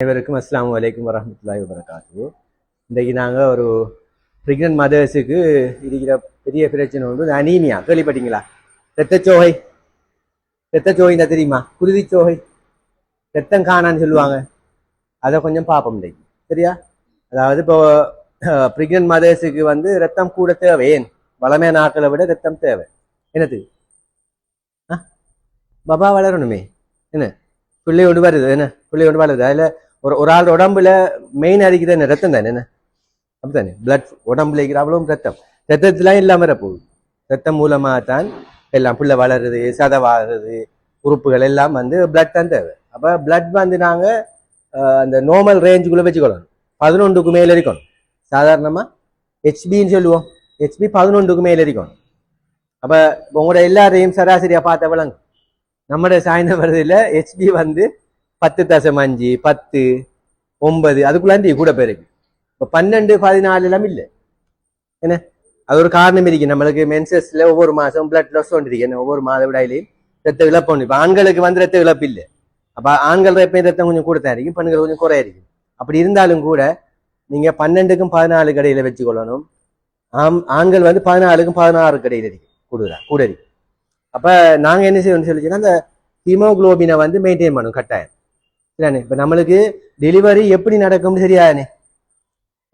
அனைவருக்கும் அஸ்லாம் வலைக்கம் வரஹ்மத்துல்லாஹி வரகாத்து இன்றைக்கு நாங்கள் ஒரு ப்ரெக்னென்ட் மதர்ஸுக்கு இருக்கிற பெரிய பிரச்சனை வந்து அனீமியா கேள்விப்பட்டீங்களா? ரத்தச்சோகை ரத்தச்சோகை தான் தெரியுமா? குருதிச்சோகை ரத்தம் காணான்னு சொல்லுவாங்க. அதை கொஞ்சம் பார்ப்போம் இன்றைக்கு. சரியா? அதாவது இப்போ ப்ரெக்னென்ட் மதர்ஸுக்கு வந்து ரத்தம் கூட தேவை. ஏன்? வளமையான நாட்களை விட ரத்தம் தேவை. என்னது? ஆ பபா வளரணுமே. என்ன? பிள்ளை கொண்டு வருது? என்ன? பிள்ளை கொண்டு வளருது? அதில் ஒரு ஒரு ஆள் உடம்புல மெயின் அரிக்குது என்ன? ரத்தம் தானே என்ன? அப்படித்தானே? பிளட் உடம்புல இருக்கிற அவ்வளவும் ரத்தம். ரத்தத்துலாம் இல்லாமல் வர போகுது. ரத்தம் மூலமா தான் எல்லாம் பிள்ளை வளருது சதவாகிறது உறுப்புகள் எல்லாம் வந்து பிளட் தான் தேவை. அப்போ பிளட் வந்து நாங்கள் அந்த நார்மல் ரேஞ்சுக்குள்ளே வச்சுக்கொள்ளணும் பதினொன்றுக்கு மேலே இருக்கணும். சாதாரணமாக ஹெச்பின்னு சொல்லுவோம். ஹெச்பி பதினொன்றுக்கு மேலே இருக்கணும். அப்போ உங்களோட எல்லாரையும் சராசரியாக பார்த்த விளங்கும் நம்மட சாய்ந்த ஹெச்பி வந்து பத்து தசம் அஞ்சு பத்து ஒன்பது அதுக்குள்ளாண்டி கூட போயிருக்கு இப்போ பன்னெண்டு பதினாலு எல்லாம் இல்லை. என்ன? அது ஒரு காரணம் இருக்கு. நம்மளுக்கு மென்சஸ்ல ஒவ்வொரு மாசம் பிளட் லாஸ் ஒன்று என்ன ஒவ்வொரு மாத விடாயிலையும் ரத்த இழப்பு ஒன்று இப்போ ஆண்களுக்கு வந்து ரத்த இழப்பு இல்லை. அப்போ ஆண்கள் எப்பயும் ரத்தம் கொஞ்சம் கூட தான் இருக்கும் பெண்கள் கொஞ்சம் குறைய இருக்கும் அப்படி இருந்தாலும் கூட நீங்கள் பன்னெண்டுக்கும் பதினாலு கடையில் வச்சுக்கொள்ளணும். ஆம் ஆண்கள் வந்து பதினாலுக்கும் பதினாறு கடையில் இருக்கு. கூடுதா கூட இருக்கு. அப்போ நாங்கள் என்ன செய்யணும்னு சொல்லிச்சுன்னா அந்த ஹீமோகுளோபினை வந்து மெயின்டைன் பண்ணணும் கட்டாயம். என்னண்ணே இப்போ நம்மளுக்கு டெலிவரி எப்படி நடக்கும்னு தெரியாதுண்ணே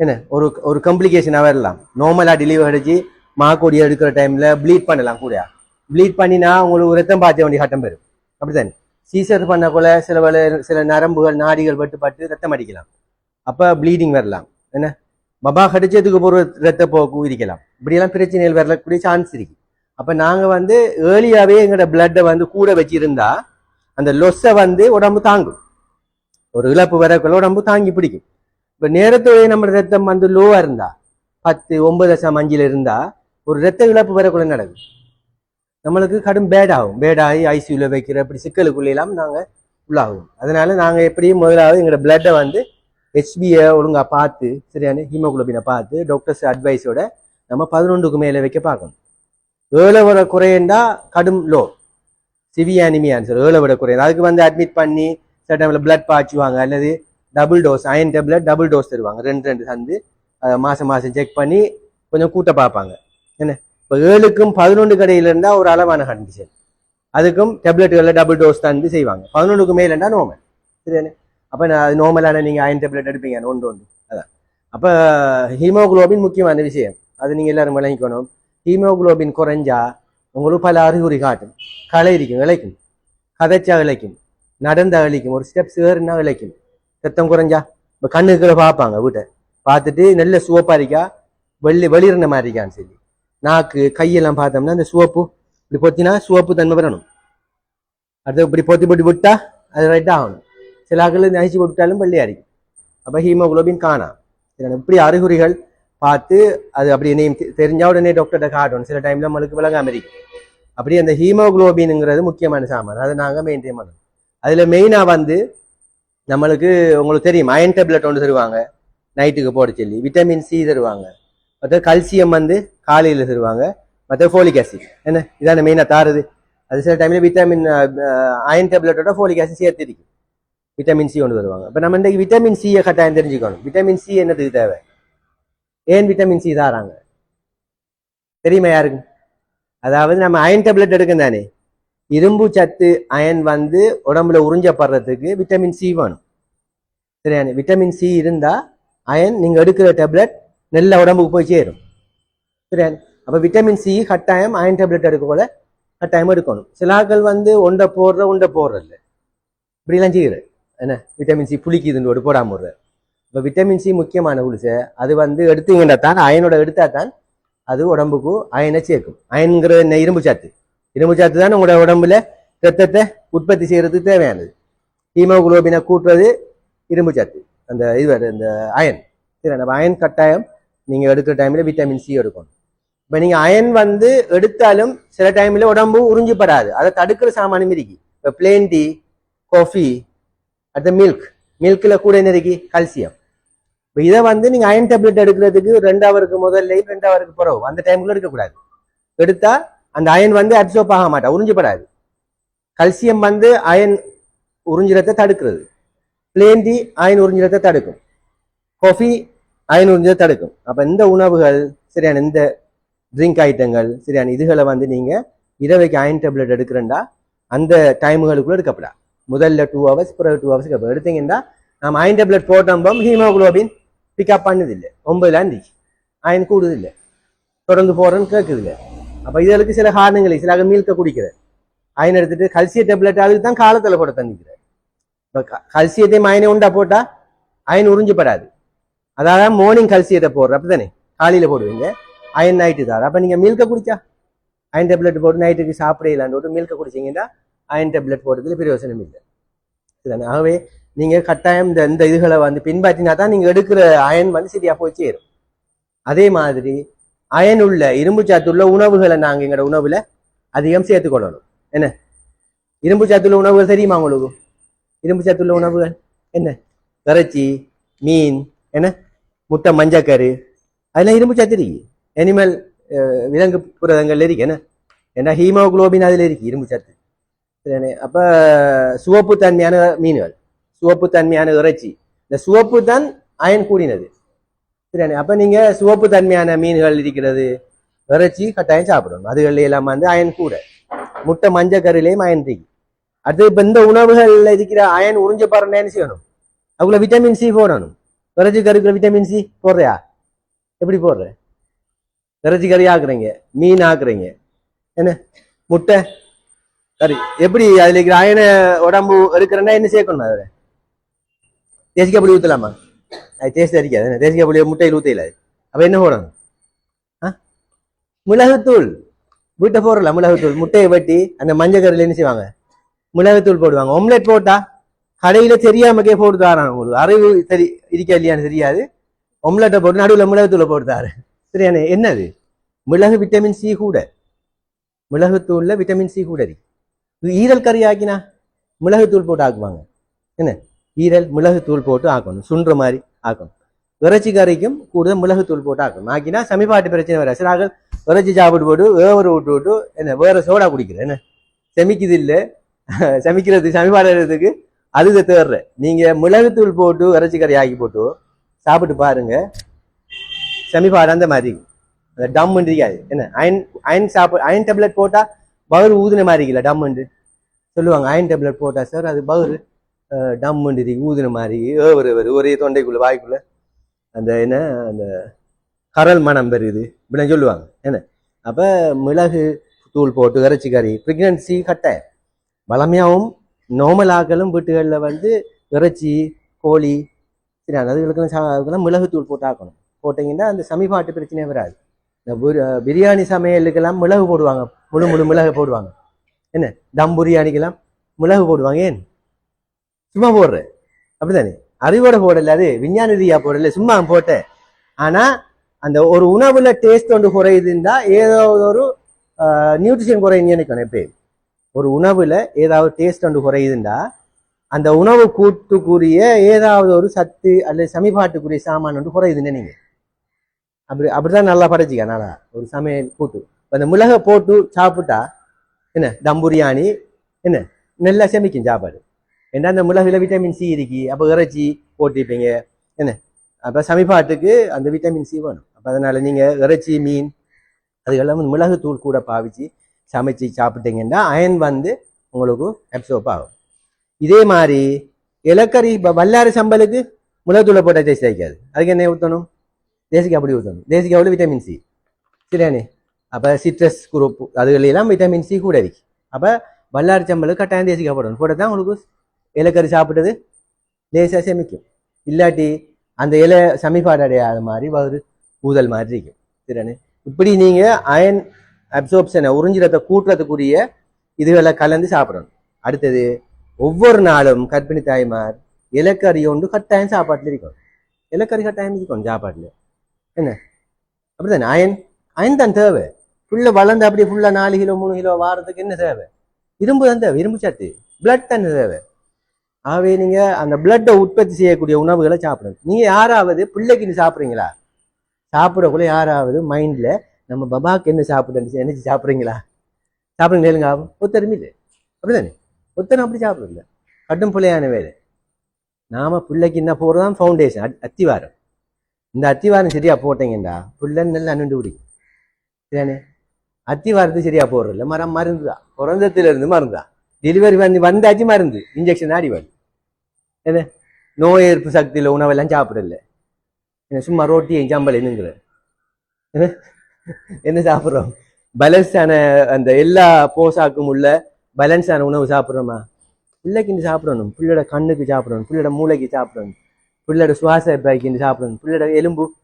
என்ன? ஒரு ஒரு கம்ப்ளிகேஷனாக வரலாம். நார்மலாக டெலிவரி அடிச்சு மாக்கொடி எடுக்கிற டைமில் ப்ளீட் பண்ணலாம் கூட. ப்ளீட் பண்ணினா உங்களுக்கு ரத்தம் பாய்ச்ச வேண்டிய கட்டம் பெறும் அப்படித்தானே சீசர் பண்ணக்குள்ள சில வேளை சில நரம்புகள் நாடிகள் பட்டு பட்டு ரத்தம் அடிக்கலாம். அப்போ ப்ளீடிங் வரலாம். என்ன? பபா கடிச்சதுக்கு ஒரு ரத்த போக்கு இருக்கலாம் இப்படியெல்லாம் பிரச்சனைகள் வரக்கூடிய சான்ஸ் இருக்கு. அப்போ நாங்கள் வந்து ஏர்லியாகவே எங்களோட பிளட்டை வந்து கூட வச்சிருந்தா அந்த லொஸ்ஸை வந்து உடம்பு தாங்கும். ஒரு இழப்பு வரக்குள்ள உடம்பு தாங்கி பிடிக்கும். இப்போ நேரத்தோட நம்ம ரத்தம் வந்து லோவாக இருந்தா பத்து ஒன்பது தசம் அஞ்சில் இருந்தா ஒரு ரத்த இழப்பு வரக்குள்ள நடக்கும். நம்மளுக்கு கடும் பேடாகும் பேடாகி ஐசியூவில் வைக்கிற இப்படி சிக்கலுக்குள்ள எல்லாம் உள்ளாகும் அதனால நாங்கள் எப்படியும் முதலாவது எங்களோட பிளட்டை வந்து ஹெச்பியை ஒழுங்காக பார்த்து சரியான ஹீமோகுளோபினை பார்த்து டாக்டர்ஸ் அட்வைஸோட நம்ம பதினொன்றுக்கு மேலே வைக்க பார்க்கணும். ஏழை விட குறையண்டா கடும் லோ சிவிய அனிமியான்னு சொல்லி ஏழை விட குறையும் அதுக்கு வந்து அட்மிட் பண்ணி சில டைமில் பிளட் பாய்ச்சுவாங்க அல்லது double dose iron tablet double dose தருவாங்க. ரெண்டு ரெண்டு தந்து அதை மாதம் மாதம் செக் பண்ணி கொஞ்சம் கூட்ட பார்ப்பாங்க. என்ன? இப்போ ஏழுக்கும் பதினொன்று கடையில் இருந்தால் ஒரு அளவான கண்டிஷன் அதுக்கும் டேப்லெட்டுகளில் டபுள் டோஸ் தந்து செய்வாங்க. பதினொன்றுக்கு மேலேண்டா நோமல் சரியானே அப்போ நான் நோமலான நீங்கள் அயன் டேப்லெட் எடுப்பீங்க ஒன்று ஒன்று. அதான். அப்போ ஹீமோகுளோபின் முக்கியமான விஷயம். அது நீங்கள் எல்லாரும் விளங்கிக்கணும். ஹீமோகுளோபின் குறைஞ்சா உங்களுக்கு பல அறிகுறி காட்டும். களை இருக்கும் இழைக்கும் கதைச்சா இழைக்கும் நடந்தா விளைக்கும். ஒரு ஸ்டெப்ஸ் ஏறுனா விளைக்கும். சத்தம் குறைஞ்சா இப்போ கண்ணுக்குள்ள பார்ப்பாங்க வீட்டை. பார்த்துட்டு நல்ல சுவப்பாக இருக்கா? வெள்ளி வெளியிறந்த மாதிரி இருக்கான்னு சொல்லி. நாக்கு கையெல்லாம் பார்த்தோம்னா அந்த சிவப்பு இப்படி பொத்தினா சிவப்பு தன்மை வரணும் அடுத்து இப்படி பொத்தி போட்டு விட்டா அது ரைட் ஆகணும். சில ஆக்கள் நகைச்சு விட்டாலும் வெள்ளையா இருக்கும். அப்போ ஹீமோகுளோபின் காணா. இப்படி அறிகுறிகள் பார்த்து அது அப்படி நீ தெ- தெரிஞ்சா உடனே டாக்டர்கிட்ட காட்டணும். சில டைமில் நம்மளுக்கு விளங்காம இருக்கும் அப்படி அந்த ஹீமோக்ளோபின்ங்கிறது முக்கியமான சாமான். அதை நாங்கள் மெயின்டைன் பண்ணணும். அதில் மெயினாக வந்து நம்மளுக்கு உங்களுக்கு தெரியும் அயன் டேப்லெட் ஒன்று தருவாங்க. நைட்டுக்கு போட சொல்லி விட்டமின் சி தருவாங்க. மற்ற கல்சியம் வந்து காலையில் தருவாங்க. மற்ற ஃபோலிக் ஆசிட் என்ன? இதான மெயினாக தாருது. அது சில டைமில் விட்டமின் அயன் டேப்லெட்டோட ஃபோலிக் ஆசிட் சேர்த்துருக்கு விட்டமின் சி ஒன்று தருவாங்க. இப்போ நம்ம இன்றைக்கு விட்டமின் சியை கட்டாயம் தெரிஞ்சுக்கணும். விட்டமின் சி என்னதுக்கு தேவை? ஏன் விட்டமின் சி தாராங்க? தெரியுமா யாருக்கு? அதாவது நம்ம அயன் டேப்லெட் எடுக்கும் தானே. இரும்பு சத்து அயன் வந்து உடம்புல உறிஞ்சப்படுறதுக்கு விட்டமின் சி வேணும். சரியான? விட்டமின் சி இருந்தால் அயன் நீங்கள் எடுக்கிற டேப்லெட் நல்ல உடம்புக்கு போய் சேரும். சரியான? அப்போ விட்டமின் சி கட்டாயம் அயன் டேப்லெட் எடுக்கக்கூட கட்டாயம் எடுக்கணும். சில ஆட்கள் வந்து உண்டை போடுற உண்டை போடுறதில்ல இப்படிலாம் செய்யுற என்ன? விட்டமின் சி புளிக்குதுன்னு ஒரு போடாமல் விடுற இப்போ விட்டமின் சி முக்கியமான உளுசை அது வந்து எடுத்தீங்கன்னா தான் அயனோட எடுத்தா தான் அது உடம்புக்கு அயனை சேர்க்கும். அயன்கிற இரும்பு சத்து. இரும்பு சத்து தான் உங்களோட உடம்புல ரத்தத்தை உற்பத்தி செய்யறதுக்கு தேவையானது. ஹீமோகுளோபினை கூட்டுறது இரும்பு சத்து அந்த இது இந்த அந்த அயன். சரி நம்ம அயன் கட்டாயம் நீங்கள் எடுக்கிற டைமில் விட்டமின் சி எடுக்கணும். இப்போ நீங்கள் அயன் வந்து எடுத்தாலும் சில டைமில் உடம்பு உறிஞ்சிப்படாது. அதை தடுக்கிற சாமானியம் இருக்கு. இப்போ பிளேன் டீ காஃபி அடுத்த மில்க் மில்கில் கூட என்ன இருக்கு? கல்சியம் இப்போ இதை வந்து நீங்கள் அயன் டேப்லெட் எடுக்கிறதுக்கு ரெண்டு ஹவருக்கு முதல்ல ரெண்டு ஹவருக்கு பிறகு. அந்த டைமுக்குள்ள எடுக்கக்கூடாது. எடுத்தால் அந்த அயன் வந்து அப்சர்ப் ஆக மாட்டா உறிஞ்சப்படாது. கல்சியம் வந்து அயன் உறிஞ்சிறத தடுக்கிறது. பிளேன் டீ அயன் உறிஞ்சிடத்தை தடுக்கும். காஃபி அயன் உறிஞ்சதை தடுக்கும். அப்போ இந்த உணவுகள் சரியான இந்த ட்ரிங்க் ஐட்டங்கள் சரியான இதுகளை வந்து நீங்க இரவைக்கு அயன் டேப்லெட் எடுக்கிறேன்டா அந்த டைமுகளுக்குள்ள எடுக்கப்படா. முதல்ல டூ ஹவர்ஸ் பிறகு டூ ஹவர்ஸ்க்கு அப்புறம் எடுத்தீங்கன்னா நம்ம அயன் டேப்லெட் போட்டோம் ஹீமோகுளோபின் பிக்கப் பண்ணதில்லை. ஒன்பதுல இருந்துச்சு அயன் கூடுதில்லை. தொடர்ந்து போகிறேன்னு கேட்குதில்லை. அப்போ இதற்கு சில காரணங்கள் சில மீல்க குடிக்கிற அயன் எடுத்துட்டு கல்சிய டேப்லெட் அதுக்கு தான் காலத்தில் போட தந்திக்கிறேன் இப்போ கல்சியத்தையும் அயனை உண்டா போட்டால் அயன் உறிஞ்சப்படாது. அதாவது மார்னிங் கல்சியத்தை போடுற அப்படிதானே காலையில் போடுவீங்க. அயன் நைட்டு தான். அப்போ நீங்க மில்க குடிச்சா? அயன் டேப்லெட் போட்டு நைட்டுக்கு சாப்பிடலான்னு போட்டு மில்க குடிச்சிங்கன்னா அயன் டேப்லெட் போடுறதுல பிரயோசனம் இல்லை. இதுதானே. ஆகவே நீங்கள் கட்டாயம் இந்த இந்த இதுகளை வந்து பின்பற்றினா தான் நீங்கள் எடுக்கிற அயன் வந்து சரியாக போய் சேரும். அதே மாதிரி அயன் உள்ள இரும்பு சத்துள்ள உணவுகளை நாங்கள் எங்களோட உணவில் அதிகம் சேர்த்துக்கொள்ளணும் என்ன? இரும்பு சத்துள்ள உணவுகள் தெரியுமா உங்களுக்கு? இரும்பு சத்துள்ள உணவுகள்? என்ன? இறைச்சி மீன் என்ன? முட்டை மஞ்சக்கரு. அதெல்லாம் இரும்பு சத்து இருக்கு. அனிமல் விலங்கு புரதங்கள்ல இருக்கு. என்ன? ஏன்னா ஹீமோகுளோபின் அதில் இருக்கு இரும்பு சத்து. அப்போ சுவப்பு சிவப்பு தன்மையான மீன்கள் சுவப்பு தன்மையான இறைச்சி. இந்த சுவப்பு தான் அயன் கூடினது. பிரியாணி. அப்ப நீங்க சிவப்பு தன்மையான மீன்கள் இருக்கிறது இறைச்சி கட்டாயம் சாப்பிடணும். அதுகள்ல எல்லாம் வந்து அயன் கூட. முட்டை மஞ்சள் கறிலையும் அயன் இருக்கு அடுத்து இப்போ இந்த உணவுகள்ல இருக்கிற அயன் உறிஞ்ச பாருன்னு செய்யணும்? அதுக்குள்ள விட்டமின் சி போடணும். இறைச்சி கறிக்குள்ள விட்டமின் சி போடுறியா? எப்படி போடுற? இறைச்சி கறி ஆக்குறீங்க மீன் ஆக்குறீங்க. என்ன? முட்டை கறி. எப்படி அதுல இருக்கிற அயனை உடம்பு எடுக்கிறேன்னா என்ன சேர்க்கணும் அதுல? தேசிக்கு அப்படி ஊத்தலாமா? அது டேஸ்ட் அடிக்காது என்ன தேசிக்காய் புளி முட்டையில் ஊத்தையில அப்போ என்ன போடணும் ஆ மிளகுத்தூள் வீட்டை போடுறல மிளகுத்தூள் முட்டையை வெட்டி அந்த மஞ்சள் கறியில் என்ன செய்வாங்க மிளகுத்தூள் போடுவாங்க ஒம்லெட் போட்டா கடையில் தெரியாமக்கே போட்டு தாரான் உங்களுக்கு அறிவு சரி இருக்கா இல்லையான்னு தெரியாது ஒம்லெட்டை போட்டு நடுவில் மிளகுத்தூளை போட்டு தாரு சரியானே என்னது மிளகு விட்டமின் சி கூட மிளகுத்தூளில் விட்டமின் சி கூட இருக்கு ஈரல் கறி ஆக்கினா மிளகுத்தூள் போட்டு ஆக்குவாங்க என்ன ஈரல் மிளகுத்தூள் போட்டு ஆக்கணும் சுன்ற மாதிரி ஆக்கும் இறைச்சி கறிக்கும் கூடுதல் மிளகுத்தூள் போட்டு ஆக்கும் ஆக்கினா சமிபாட்டு பிரச்சனை வர ஆகும் இறைச்சி சாப்பிட்டு போட்டு வேவரை விட்டு விட்டு என்ன வேற சோடா குடிக்கிறேன் என்ன? செமிக்குது இல்லை. சமைக்கிறது சமிபாடுறதுக்கு அது தேர்ற. நீங்க மிளகுத்தூள் போட்டு இறைச்சி கறி ஆக்கி போட்டு சாப்பிட்டு பாருங்க. செமிபாடு அந்த மாதிரி. அந்த டம் இருக்காது என்ன? அயன் அயன் சாப்பிட அயன் டேப்லெட் போட்டால் பவுர் ஊதுன மாதிரி இருக்குல்ல டம்முன்று சொல்லுவாங்க அயன் டேப்லெட் போட்டால் சார் அது பவுர். டம்முண்டு ஊதின ஊதுன மாதிரி ஏவர் ஏவர் ஒரே தொண்டைக்குள்ளே வாய்க்குள்ளே அந்த என்ன அந்த கரல் மனம் பெறுது. இப்படின்னு சொல்லுவாங்க. என்ன? அப்போ மிளகு தூள் போட்டு இறைச்சி கறி ப்ரெக்னன்சி கட்டாயம் வளமையாகவும் நார்மல் ஆக்களும் வீட்டுகளில் வந்து இறைச்சி கோழி சரி அதுகளுக்கெல்லாம் சா- அதுக்கெல்லாம் மிளகுத்தூள் போட்டு ஆக்கணும். போட்டிங்கன்னா அந்த சமிபாட்டு பிரச்சனையே வராது. இந்த பிரியாணி சமையலுக்கெல்லாம் மிளகு போடுவாங்க. முழு முழு மிளகு போடுவாங்க. என்ன? தம் பிரியாணிக்கெல்லாம் மிளகு போடுவாங்க. ஏன்? சும்மா போடுற அப்படிதானே அறிவோட போடல அது விஞ்ஞான ரீதியா போடல சும்மா போட்டேன். ஆனா அந்த ஒரு உணவுல டேஸ்ட் ஒன்று குறையுதுன்னா ஏதோ ஒரு நியூட்ரிஷன் குறையுன்னு நினைக்கணும் எப்பயும். ஒரு உணவுல ஏதாவது டேஸ்ட் ஒன்று குறையுதுண்டா அந்த உணவு கூட்டுக்குரிய ஏதாவது ஒரு சத்து அல்லது சமிபாட்டுக்குரிய சாமான் ஒன்று குறையுதுன்னு நீங்க அப்படி அப்படிதான் நல்லா படைச்சிக்க நல்லா. ஒரு சமையல் கூட்டு. அந்த மிளகை போட்டு சாப்பிட்டா என்ன? தம் பிரியாணி என்ன? நல்லா செமிக்கும் சாப்பாடு. ஏன்னா அந்த மிளகுல விட்டமின் சி இருக்கு அப்போ இறைச்சி போட்டிருப்பீங்க என்ன அப்போ சமிபாட்டுக்கு அந்த விட்டமின் சி வேணும் அப்போ அதனால் நீங்கள் இறைச்சி மீன் அதுக்கெல்லாம் வந்து மிளகு தூள் கூட பாவிச்சு சமைச்சு சாப்பிட்டீங்கன்னா அயன் வந்து உங்களுக்கு அப்சோப் ஆகும் இதே மாதிரி இலக்கறி இப்போ வல்லாறு சம்பலுக்கு மிளகுத்தூளை போட்டால் டேஸ்ட் ஆகிக்காது அதுக்கு என்ன ஊற்றணும் தேசிக்கா அப்படி ஊற்றணும் தேசிக்காவில் விட்டமின் சி சரியானே அப்போ சிட்ரஸ் குரூப் அதுகளெல்லாம் விட்டமின் சி கூட இருக்கு அப்போ வல்லாறு சம்பலுக்கு கட்டாயம் தேசிக்காய் போடணும் போட்டால் தான் உங்களுக்கு இலக்கறி சாப்பிட்டது லேசாக செமிக்கும். இல்லாட்டி அந்த இலை சமிபாடு அடையாத மாதிரி ஒரு ஊதல் மாதிரி இருக்கும். திறனு. இப்படி நீங்கள் அயன் அப்சோர்ப்ஷனை உறிஞ்சிடத்தை கூட்டுறதுக்குரிய இதுகளை கலந்து சாப்பிடணும். அடுத்தது ஒவ்வொரு நாளும் கர்ப்பிணி தாய்மார் இலக்கறி ஒன்று கட்டாயம் சாப்பாட்டில் இருக்கும் இலக்கறி கட்டாயம் இருக்கும் சாப்பாட்டில். என்ன? அப்படித்தானே அயன் அயன் தான் தேவை. ஃபுல்லாக வளர்ந்து அப்படியே ஃபுல்லாக நாலு கிலோ மூணு கிலோ வாரத்துக்கு என்ன தேவை? இரும்பு தான் தேவை. இரும்பு சத்து. பிளட் தான் தேவை. ஆகவே நீங்க அந்த பிளட்டை உற்பத்தி செய்யக்கூடிய உணவுகளை சாப்பிடணும். நீங்க யாராவது பிள்ளைக்கு நீ சாப்பிட்றீங்களா? சாப்பிடக்குள்ள யாராவது மைண்ட்ல நம்ம பபாக்கு என்ன சாப்பிடுன்னு நினைச்சு சாப்பிட்றீங்களா? சாப்பிடுங்க கேளுங்க ஒத்தருமே இல்லை. அப்படிதானே? ஒத்தனை அப்படி சாப்பிடல கட்டும் பிள்ளையான வேலை. நாம பிள்ளைக்கு என்ன போடுறதான் ஃபவுண்டேஷன் அத்திவாரம். இந்த அத்திவாரம் சரியா போட்டீங்கடா புள்ள நல்லா அண்ணு பிடிக்கும் சரியானே அத்திவாரத்து சரியா போடுறதில்ல. மரம் மருந்து தான் பிறந்தத்துல இருந்து மருந்து. தான் டெலிவரி வந்து வந்தாச்சு மருந்து. இன்ஜெக்ஷன் ஆடி வருது என்ன நோய் எதிர்ப்பு சக்தியில் உணவெல்லாம் சாப்பிடல. என்ன சும்மா ரொட்டியும் சம்பல் என்னங்கிற. என்ன சாப்பிட்றோம்? பேலன்ஸான அந்த எல்லா போசாக்கும் உள்ள பேலன்ஸான உணவு சாப்பிட்றோமா? பிள்ளைக்கு சாப்பிடணும். பிள்ளையோட கண்ணுக்கு சாப்பிடணும். பிள்ளையோட மூளைக்கு சாப்பிடணும். பிள்ளையோட சுவாச பாய்க்கு சாப்பிடணும். பிள்ளையோட எலும்பு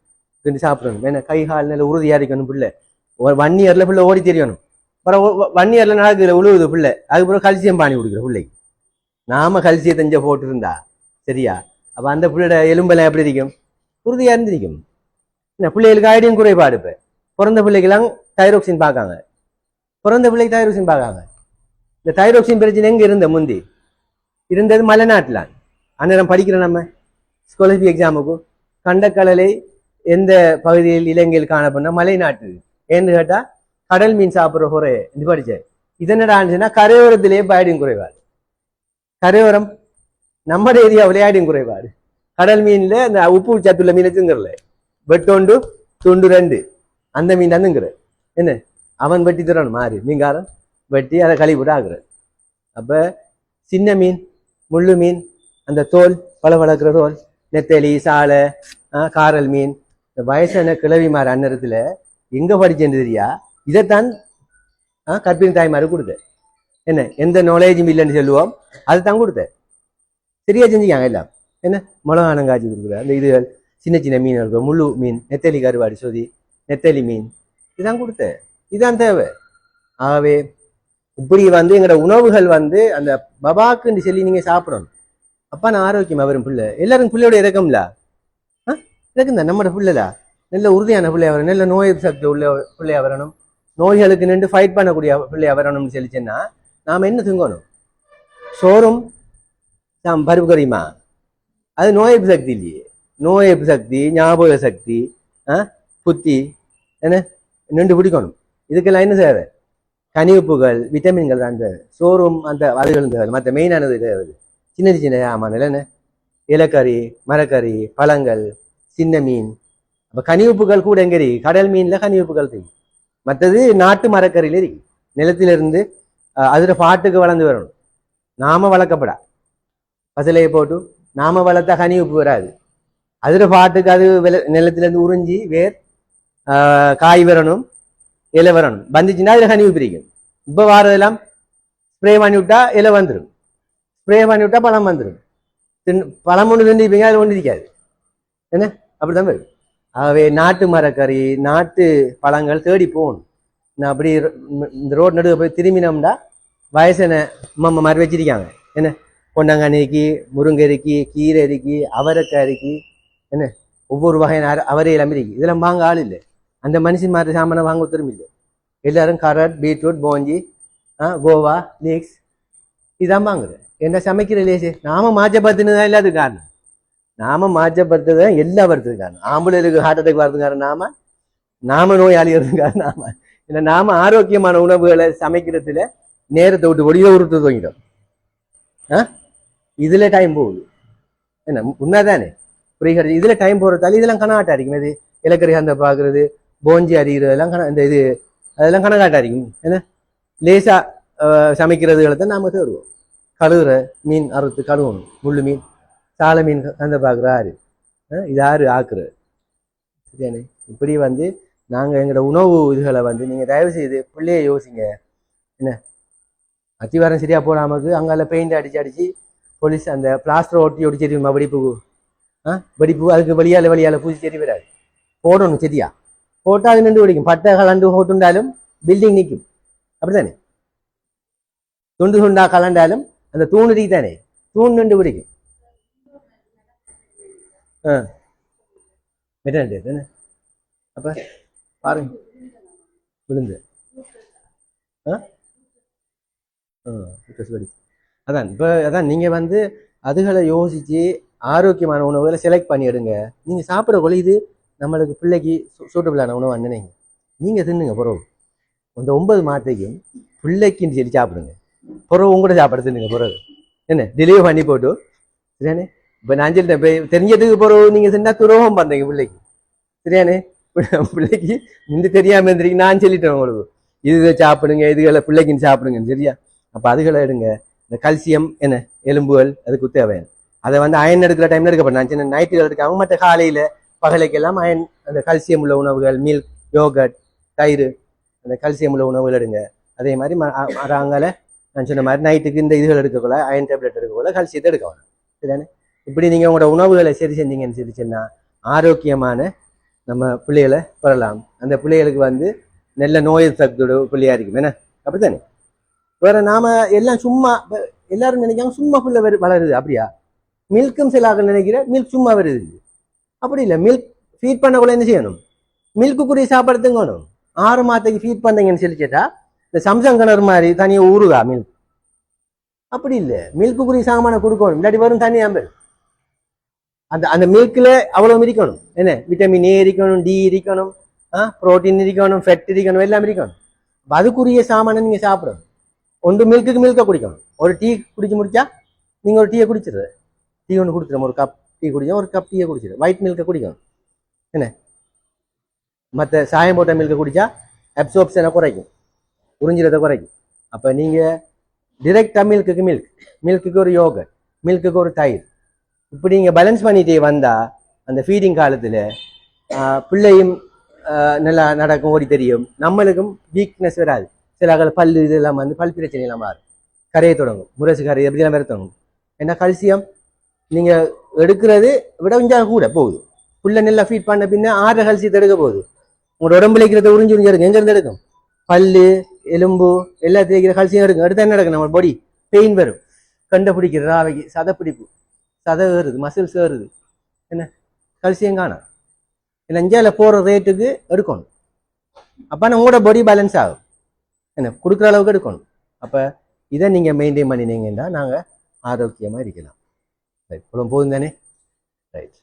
கிண்டு சாப்பிடணும். ஏன்னா கை கால் நல்ல உறுதியாக இருக்கணும் பிள்ளை. ஒன் இயரில் பிள்ளை ஓடி தெரியணும். அப்புறம் ஒன் இயர்ல நடக்குது உழுவுது பிள்ளை. அதுக்கப்புறம் கல்சியம் பாணி கொடுக்குற பிள்ளைக்கு. நாம கல்சியத்தை தெஞ்ச போட்டிருந்தா சரியா? அப்ப அந்த பிள்ளையோட எலும்பெல்லாம் எப்படி இருக்கும்? உறுதியா இருந்திருக்கும். என்ன பிள்ளைகளுக்கு ஐடியம் குறைபாடு இப்ப. பிறந்த பிள்ளைக்கெல்லாம் தைரோக்சின் பார்க்காங்க. பிறந்த பிள்ளைக்கு தைரோக்சின் பார்க்காங்க. இந்த தைரோக்சின் பிரச்சனை எங்க இருந்த முந்தி? இருந்தது மலைநாட்டில். அந்நேரம் படிக்கிறோம் நம்ம. ஸ்காலர்ஷிப் எக்ஸாமுக்கு கண்டக்கடலை எந்த பகுதியில் இலங்கையில் காணப்படுற மலைநாட்டு? ஏன்னு கேட்டால் கடல் மீன் சாப்பிட்ற குறை. இது படித்தேன் இதனடா ஆச்சுன்னா கரையோரத்திலேயே பயடியும் குறைவார் கரையோரம் நம்ம ஏரியா விளையாடும் குறைபாடு கடல் மீன்ல இந்த உப்பு சத்துள்ள மீன் வச்சுங்கிறல வெட்டோண்டு துண்டு ரெண்டு அந்த மீன் தானுங்கிற என்ன அவன் வெட்டி தரணும் மாறி மீன்காரன் வெட்டி அதை கழுவி விட ஆகுற அப்ப சின்ன மீன் முள்ளு மீன் அந்த தோல் பல வளர்க்குற தோல் நெத்தலி சாலை காரல் மீன் இந்த வயசான கிழவிமார் அந்நேரத்துல எங்க படிச்சேன்னு தெரியா இதைத்தான் ஆஹ், கற்பிணி தாய்மாரு கொடுத்த என்ன எந்த நாலேஜும் இல்லைன்னு சொல்லுவோம் அதை தான் சரியாக சரியா செஞ்சுக்காங்க எல்லாம்? என்ன? மிளகானம் காய்ச்சி கொடுக்குற அந்த இதுகள் சின்ன சின்ன மீன் இருக்கும் முள்ளு மீன் நெத்தலி கருவாடு சொதி நெத்தலி மீன் இதான் கொடுத்த இதான் தேவை. ஆகவே இப்படி வந்து எங்களோட உணவுகள் வந்து அந்த பபாக்குன்னு சொல்லி நீங்க சாப்பிடணும். அப்பா நான் ஆரோக்கியமாக வரும் பிள்ளை. எல்லாரும் பிள்ளையோட இறக்கம்ல? ஆ? இறக்கம் தான். நம்மளோட பிள்ளைடா? நல்ல உறுதியான பிள்ளையா வரணும் நல்ல நோய் சக்தி உள்ள பிள்ளையா வரணும் நோய்களுக்கு நின்று ஃபைட் பண்ணக்கூடிய பிள்ளையா வரணும்னு சொல்லிச்சேன்னா நாம என்ன திங்கணும்? சோறும் சாம் பருப்பு கறியுமா அது நோய் சக்தி இல்லையே நோய் எதிர்ப்பு சக்தி ஞாபக சக்தி ஆ புத்தி என்ன நின்று பிடிக்கணும் இதுக்கெல்லாம் என்ன தேவை கனிவுப்புகள் விட்டமின்கள் தான் தேவை சோறும் அந்த அதுகளும் தேவை மற்ற மெயினானது தேவை சின்ன சின்ன ஆமாம் என்ன இலக்கறி மரக்கறி பழங்கள் சின்ன மீன் அப்போ கனிவுப்புகள் கூட எங்கே இருக்கு கடல் மீனில் கனிவுப்புகள் இருக்கு மற்றது நாட்டு மரக்கறியில் இருக்கு நிலத்திலிருந்து அதில் பாட்டுக்கு வளர்ந்து வரணும் நாம வளர்க்கப்படா பசலையை போட்டு நாம வளர்த்தா கனிவுப்பு வராது. அதில் பாட்டுக்கு அது வில- நிலத்துலேருந்து உறிஞ்சி வேர் காய் வரணும் இலை வரணும். வந்துச்சுன்னா அதுல உப்பு பிரிக்கும். இப்போ வாரதெல்லாம் ஸ்ப்ரே பண்ணி விட்டா இலை வந்துடும் ஸ்ப்ரே பண்ணி விட்டா பழம் வந்துடும் தின் பழம் ஒன்று திண்டிப்பீங்க அது ஒன்று இருக்காது. என்ன? அப்படிதான் வரும். ஆகவே நாட்டு மரக்கறி நாட்டு பழங்கள் தேடி போகணும். நான் அப்படி இந்த ரோட் நடுவில் போய் திரும்பினோம்னா வயசான அம்மா மாதிரி வச்சிருக்காங்க. என்ன? கொண்டங்கானிக்கு முருங்கரிக்கு கீரைக்கு அவரைக்காய்க்கு என்ன? ஒவ்வொரு வகையான அவரை எல்லாமே இருக்கு இதெல்லாம் வாங்க ஆள் இல்லை. அந்த மனுஷன் மாதிரி சாமானை வாங்க ஒருத்தரும் இல்லை. எல்லாரும் கரட் பீட்ரூட் போஞ்சி ஆ கோவா லீக்ஸ் இதான் வாங்குது என்ன சமைக்கிற லேசு? நாம மாற்றப்படுத்தினது தான் எல்லாத்துக்கும் காரணம். நாம மாஜப்படுத்துறது தான் எல்லா வரத்துக்கு காரணம். ஆம்பளைகளுக்கு ஹார்ட் அட்டாக் வரதுக்கு காரணம் நாம நாம நோயாளி காரணம் நாம. இல்லை நாம ஆரோக்கியமான உணவுகளை சமைக்கிறதுல நேரத்தை விட்டு ஒளிய உருட்டு தூங்கிடும் ஆ? இதுல டைம் போகுது. என்ன உண்மைதானே? புரிகிறது? இதுல டைம் போறதால இதெல்லாம் கணக்காட்டா இருக்கும் இது இலக்கறி அந்த பாக்குறது போஞ்சி அறிகிறதெல்லாம் கண இந்த இது அதெல்லாம் கணக்காட்டா இருக்கும் என்ன? லேசா சமைக்கிறதுகளை தான் நாம தேடுவோம். கழுவுற மீன் அறுத்து கழுவணும். முள்ளு மீன் சாலை மீன் அந்த பார்க்குற ஆறு. இது ஆறு ஆக்குறது. சரியானே இப்படி வந்து நாங்கள் எங்களோட உணவு இதுகளை வந்து நீங்கள் தயவு செய்து பிள்ளைய யோசிங்க. என்ன? அத்திவாரம் சரியா போடாமக்கு அங்கால பெயிண்ட் அடித்து அடிச்சு போலீஸ் அந்த பிளாஸ்டர் ஒட்டி ஒட்டி தெரியுமா வெடிப்பு ஆ? வெடிப்பு அதுக்கு வெளியால வெளியால பூச்சி செடி வராது. போடணும் சரியா போட்டால் அது நின்று பிடிக்கும் பட்டை கலண்டு போட்டுண்டாலும் பில்டிங் நிற்கும் அப்படித்தானே? துண்டு துண்டா கலண்டாலும் அந்த தூண் தானே தூண் நின்று பிடிக்கும் ஆ. மெட்டாண்டு தானே அப்போ பாருங்க. விழுந்து. ஆ? ஆ அதான் இப்போ அதான் நீங்கள் வந்து அதுகளை யோசித்து ஆரோக்கியமான உணவுகளை செலக்ட் பண்ணி எடுங்க நீங்கள் சாப்பிட இது நம்மளுக்கு பிள்ளைக்கு சூட்டபிளான உணவு நினைங்க. நீங்கள் தின்னுங்க பிறகு அந்த ஒன்பது மாத்தைக்கும் பிள்ளைக்குன்னு சொல்லி சாப்பிடுங்க. பிறகு உங்கள்கிட்ட சாப்பாடு தின்னுங்க பிறகு என்ன டிலே பண்ணி போட்டு. சரியானே? இப்போ நான் சொல்லிட்டேன் இப்போ தெரிஞ்சதுக்கு பிறகு நீங்கள் செஞ்சால் துரோகம் பண்ணுறீங்க பிள்ளைக்கு. சரியானே? பிள்ளைக்கு முந்தி தெரியாமல் இருந்திருக்கு நான் சொல்லிட்டேன் உங்களுக்கு. இது சாப்பிடுங்க இதுகளை பிள்ளைக்குன்னு சாப்பிடுங்க சரியா? அப்போ அதுகளை எடுங்க. இந்த கல்சியம் என்ன எலும்புகள் அதுக்கு தேவையான. அதை வந்து அயன் எடுக்கிற டைம்ல எடுக்கப்படும் நான் சின்ன நைட்டுகள் எடுக்காம மற்ற காலையில பகலைக்கெல்லாம் அயன் அந்த கல்சியம் உள்ள உணவுகள் மில்க் யோகட் தயிர் அந்த கல்சியம் உள்ள உணவுகள் எடுங்க. அதே மாதிரி ம- நான் சொன்ன மாதிரி நைட்டுக்கு இந்த இதுகள் எடுக்கக்குள்ள அயன் டேப்லெட் எடுக்கக்குள்ள கல்சியத்தை எடுக்க வேணும் சரிதானே? இப்படி நீங்கள் உங்களோட உணவுகளை சரி செஞ்சீங்கன்னு சொல்லி ஆரோக்கியமான நம்ம பிள்ளைகளை பெறலாம் அந்த பிள்ளைகளுக்கு வந்து நல்ல நோய் சக்தியோட பிள்ளையா இருக்கும். என்ன? அப்படித்தானே? வேற நாம எல்லாம் சும்மா எல்லாரும் நினைக்காம சும்மா பிள்ளை வளருது. அப்படியா? மில்க்கும் சில நினைக்கிற மில்க் சும்மா வருது. அப்படி இல்லை. மில்க் ஃபீட் பண்ணக்குள்ள என்ன செய்யணும்? மில்க்குக்குரிய சாப்பாடு தங்கணும். ஆறு மாதத்துக்கு ஃபீட் பண்ணீங்கன்னு சொல்லி கேட்டா இந்த சம்சங் கிணறு மாதிரி தனியாக ஊறுகா மில்க் அப்படி இல்லை. மில்க்குக்குரிய சாமானை கொடுக்கணும். இல்லாட்டி வரும் தனியா ஆம்பல் அந்த அந்த மில்க்ல அவ்வளோ இருக்கணும் என்ன? விட்டமின் ஏ இருக்கணும் டி இருக்கணும் புரோட்டீன் இருக்கணும் ஃபெட் இருக்கணும் எல்லாம் இருக்கணும். அதுக்குரிய சாமானை நீங்க சாப்பிடணும். ஒன்று மில்க்குக்கு மில்க்கை குடிக்கணும். ஒரு டீ குடிச்சு முடிச்சா நீங்கள் ஒரு டீயை குடிச்சிடுது டீ ஒன்று கொடுத்துருவோம் ஒரு கப் டீ குடிச்சா ஒரு கப் டீயை குடிச்சிடு ஒயிட் மில்க்கை குடிக்கணும். என்ன? மற்ற சாயம் போட்ட மில்க்கை குடித்தா அப்சோப்ஷனை குறைக்கும். உறிஞ்சிறதை குறைக்கும். அப்போ நீங்கள் டிரெக்டாக மில்க்குக்கு மில்க் மில்க்குக்கு ஒரு யோகட் மில்க்குக்கு ஒரு தயிர். இப்படி நீங்கள் பேலன்ஸ் பண்ணிட்டே வந்தால் அந்த ஃபீடிங் காலத்தில் பிள்ளையும் நல்லா நடக்கும் ஓடி தெரியும். நம்மளுக்கும் வீக்னஸ் வராது. சில பல் இது இதெல்லாம் வந்து பல் பிரச்சனை எல்லாம் மாறும் கரையை தொடங்கும். முரசு கரை எப்படிலாம் வர தொடங்கும்? ஏன்னா கல்சியம்? நீங்கள் எடுக்கிறது விட கொஞ்சம் கூட போகுது. புள்ள நல்லா ஃபீட் பண்ண பின்ன ஆறு கல்சியத்தை எடுக்க போகுது. உங்களோட உடம்புல இருக்கிறத உறிஞ்சு உறிஞ்சு எடுக்கும். எங்கேருந்து எடுக்கும்? பல்லு எலும்பு எல்லாத்தையும் இருக்கிற கல்சியம் எடுக்கும். எடுத்தால் என்ன நடக்கும்? நம்ம பாடி பெயின் வரும். கண்டை பிடிக்கிற ராவைக்கு சதை பிடிப்பு சதை ஏறுது மசில்ஸ் ஏறுது. என்ன? கல்சியம் காணும் இல்லை இந்தியாவில் போகிற ரேட்டுக்கு எடுக்கணும். அப்போ நம்மளோட பாடி பேலன்ஸ் ஆகும். என்ன கொடுக்குற அளவுக்கு எடுக்கணும். அப்போ இதை நீங்கள் மெயின்டைன் பண்ணினீங்கன்னா நாங்கள் ஆரோக்கியமாக இருக்கலாம். ரைட் போதும் தானே? ரைட்